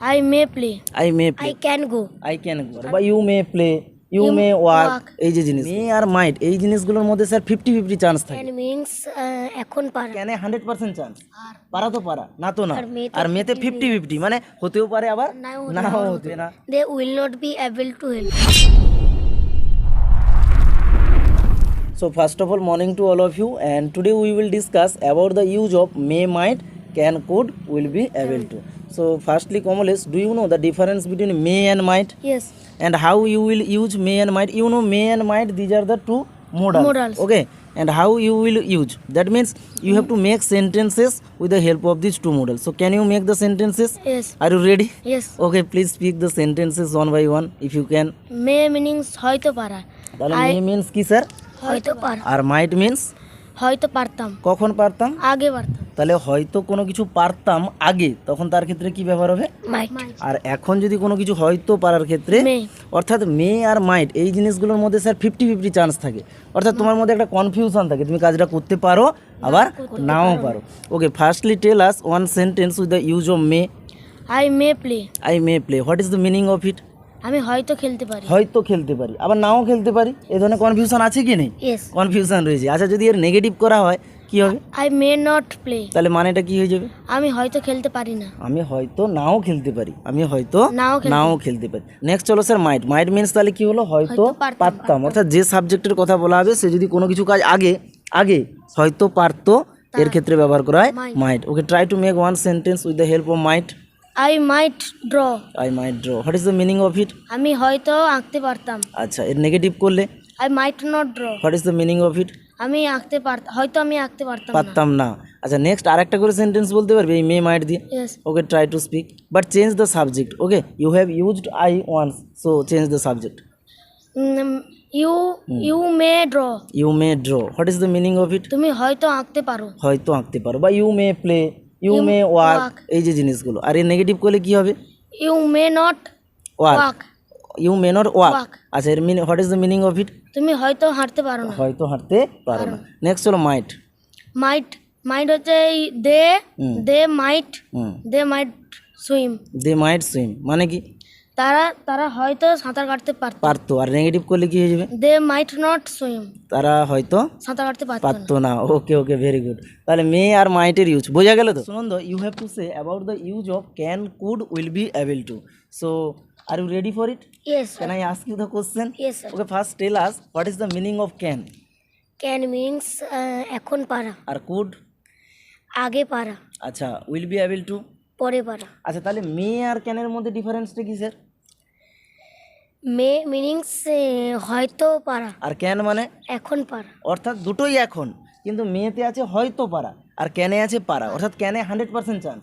I may play. I may I can go. I can বা you may play you You may work walk. এই যে জিনিস may আর might এই জিনিসগুলোর মধ্যে স্যার ফিফটি ফিফটি চান্স থাকে Can means uh, এখন পারা কেন হান্ড্রেড পার্সেন্ট চান্স পারা তো পারা না তো না আর মেয়ে তো আর মেতে ফিফটি ফিফটি মানে হতেও পারে আবার নাও নাও হতে না They will not be able to help. So first of all, morning to all of you, and today we will discuss about the use of may, might, can, could, will be able to. So firstly, Komoles, do you know the difference between may and might, Yes. and how you will use may and might? You know may and might; these are the two modals. Modals. Okay, and how you will use? That means you have to make sentences with the help of these two modals. So can you make the sentences? Yes. Are you ready? Yes. Okay, please speak the sentences one by one if you can. May meanings হয়তো পারা তাহলে I- may means কি sir হয়তো পারা আর might means হয়তো পারতাম। কখন পারতাম? আগে পারতাম। তাহলে হয়তো কোনো কিছু পারতাম আগে তখন তার ক্ষেত্রে কি ব্যবহার হবে? মাইট। আর এখন যদি কোনো কিছু হয়তো পারার ক্ষেত্রে অর্থাৎ মে আর মাইট এই জিনিসগুলোর মধ্যে স্যার ফিফটি ফিফটি চান্স থাকে। অর্থাৎ তোমার মধ্যে একটা কনফিউশন থাকে তুমি কাজটা করতে পারো আবার নাও পারো। Okay firstly tell us one sentence with the use of may I may play I may play what is the meaning of it আমি হয়তো খেলতে পারি। হয়তো খেলতে পারি। আবার নাও খেলতে পারি। এই ধরনের কনফিউশন আছে কি নেই? কনফিউশন রয়েছে। আচ্ছা যদি এর নেগেটিভ করা হয় কি হবে? আই মে নট প্লে তাহলে মানেটা কি হয়ে যাবে? আমি হয়তো খেলতে পারি না। আমি হয়তো নাও খেলতে পারি। আমি হয়তো নাও খেলতে নাও খেলতে পারি। নেক্সট চলো স্যার মাইট মাইট মিনস তাহলে কি হলো? হয়তো পারতাম, অর্থাৎ যে সাবজেক্টের কথা বলা হবে সে যদি কোনো কিছু কাজ আগে আগে হয়তো পারতো এর ক্ষেত্রে ব্যবহার করা হয়. Might okay try to make one sentence with the help of might I might draw I might draw what is the meaning of it আমি হয়তো আঁকতে পারতাম। আচ্ছা এর নেগেটিভ করলে? I might not draw what is the meaning of it আমি আঁকতে পারতাম হয়তো আমি আঁকতে পারতাম না। পারতাম না। আচ্ছা নেক্সট আরেকটা করে সেন্টেন্স বলতে পারবে? এই মে মাইট দিয়ে? Yes okay try to speak but change the subject okay you have used I once so change the subject you you may draw you may draw what is the meaning of it তুমি হয়তো আঁকতে পারো। হয়তো আঁকতে পারো। বা you may play you may work এই যে জিনিসগুলো। আর এর নেগেটিভ করলে কি হবে? You may not work you may not work আচ্ছা এর meaning what is the meaning of it তুমি হয়তো হাঁটতে পারো না। হয়তো হাঁটতে পারো না। নেক্সট হলো মাইট মাইট মাইট হচ্ছে দে দে মাইট হুম। দে মাইট সুইম দে মাইট সুইম মানে কি? তারা তারা হয়তো সাঁতার কাটতে পারত। পারতো আর নেগেটিভ করলে কি হয়ে যাবে? দে মাইট নট সুইম তারা হয়তো সাঁতার কাটতে পারত না। পারতো না। ওকে ওকে ভেরি গুড তাহলে মে আর মাইটের ইউজ বোঝা গেল তো? Sunanda you have to say about the use of can could will be able to so are you ready for it yes can I ask you the question yes okay first tell us what is the meaning of can can means এখন পারা। আর could আগে পারা। আচ্ছা will be able two পরে পারা। আচ্ছা তাহলে মে আর ক্যানের মধ্যে ডিফারেন্সটা কি স্যার মে মিনিংস হয়তো পারা। আর ক্যান মানে? এখন পারা। অর্থাৎ দুটোই এখন কিন্তু মেয়েতে আছে হয়তো পারা আর ক্যানে আছে পারা। অর্থাৎ ক্যানে হান্ড্রেড পার্সেন্ট চান্স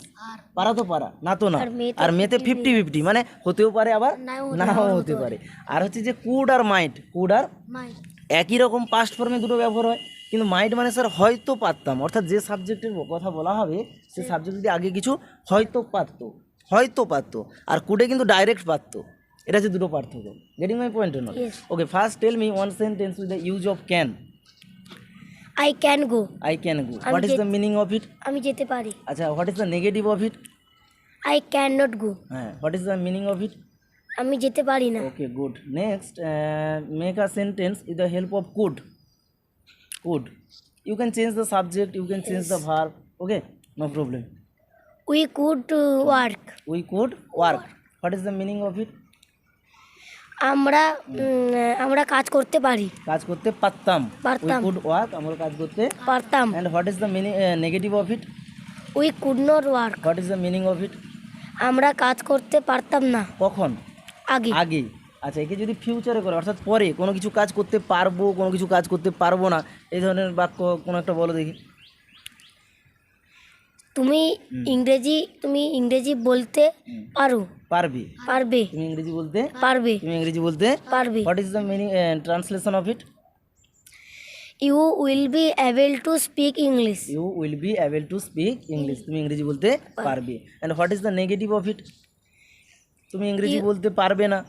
পারা তো পারা না তো না। আর মেয়েতে ফিফটি ফিফটি মানে হতেও পারে আবার নাও হতে পারে আর হচ্ছে যে কুড আর মাইট কুড আর একই রকম পাস্ট ফর্মে দুটো ব্যবহার হয় কিন্তু মাইট মানে স্যার হয়তো পারতাম। অর্থাৎ যে সাবজেক্টের কথা বলা হবে সে সাবজেক্ট যদি আগে কিছু হয়তো পারতো হয়তো পারতো আর কুডে কিন্তু ডাইরেক্ট পারতো। এটা হচ্ছে দুটো পার্থক্য। Getting my point not. Okay first tell me one sentence with the use of can I can go I can go what is the meaning of it আমি যেতে পারি। আচ্ছা what is the negative of it I can not go হ্যাঁ what is the meaning of it আমি যেতে পারি না। Okay good next make a a sentence with help of of could. You can change the subject you can change the the okay Okay, problem. We could work we could work. What is the meaning of it? আমরা আমরা কাজ করতে পারি। কাজ করতে পারতাম। পারতাম। could work আমরা কাজ করতে পারতাম। And what is the meaning negative of it we could not work what is the meaning of it আমরা কাজ করতে পারতাম না। কখন? আগে। আগে। আচ্ছা একে যদি ফিউচারে করে অর্থাৎ পরে কোনো কিছু কাজ করতে পারব কোনো কিছু কাজ করতে পারব না এই ধরনের বাক্য কোনো একটা বলো দেখি। তুমি ইংরেজি তুমি ইংরেজি বলতে পারো। পারবে। পারবে। তুমি ইংরেজি বলতে পারবে। তুমি ইংরেজি বলতে পারবে। What is the meaning translation of it you will be able to speak English you will be able to speak English তুমি ইংরেজি বলতে পারবে। And what is the negative of it তুমি ইংরেজি বলতে পারবে না।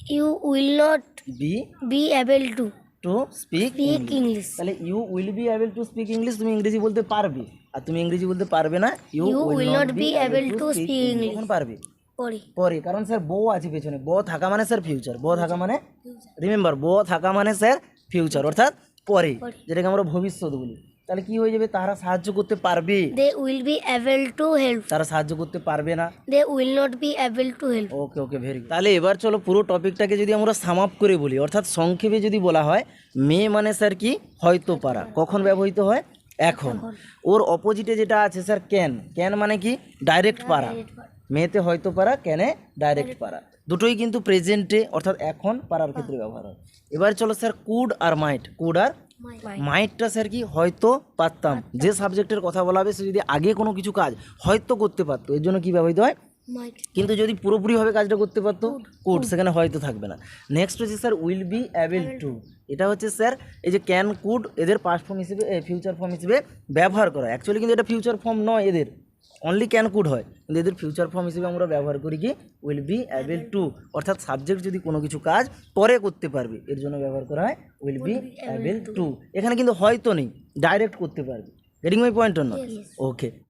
You will not be be able to to speak speak English তাহলে you will be able to speak English তুমি ইংরেজি বলতে পারবে আর তুমি ইংরেজি বলতে পারবে না you You will will not not B be Abel able two to speak speak English English. কখন পারবে পরে পরে কারণ স্যার বউ আছে পেছনে ব থাকা মানে স্যার ফিউচার ব থাকা মানে রিমেম্বার ব থাকা মানে স্যার ফিউচার অর্থাৎ পরে পরে। যেটাকে আমরা ভবিষ্যৎ বলি তাহলে কি হয়ে যাবে? তারা সাহায্য করতে পারবে। They will be able to help তারা সাহায্য করতে পারবে না। They will not be able to help okay okay very তাহলে এবার চলো পুরো টপিকটাকে যদি আমরা সাম আপ করে বলি অর্থাৎ সংক্ষেপে যদি বলা হয় মে মানে স্যার কি? হয়তো পারা। কখন ব্যবহৃত হয়? এখন। ওর অপোজিটে যেটা আছে স্যার ক্যান ক্যান মানে কি? ডাইরেক্ট পারা। মেয়েতে হয়তো পারা ক্যানে ডাইরেক্ট পারা। দুটোই কিন্তু প্রেজেন্টে অর্থাৎ এখন পারার ক্ষেত্রে ব্যবহার হয়। এবার চলো sir could R might could আর মাইটটা স্যার কি? হয়তো পারতাম। যে সাবজেক্টের কথা বলা হবে সে যদি আগে কোনো কিছু কাজ হয়তো করতে পারতো। এর জন্য কী ব্যবহৃত হয়? কিন্তু যদি পুরোপুরিভাবে কাজটা করতে পারতো কুড সেখানে হয়তো থাকবে না। নেক্সট হচ্ছে sir will be able to এটা হচ্ছে স্যার এই যে ক্যান কুড এদের পাস্ট ফর্ম হিসেবে ফিউচার ফর্ম হিসেবে ব্যবহার করা। অ্যাকচুয়ালি কিন্তু এটা ফিউচার ফর্ম নয় এদের। অনলি ক্যান কুড হয়। কিন্তু এদের ফিউচার ফর্ম হিসেবে আমরা ব্যবহার করি কি উইল বি অ্যাবেল টু অর্থাৎ সাবজেক্ট যদি কোনো কিছু কাজ পরে করতে পারবে এর জন্য ব্যবহার করা হয় উইল বি অ্যাবেল টু এখানে কিন্তু হয়তো নেই ডাইরেক্ট করতে পারবে। Getting my point on okay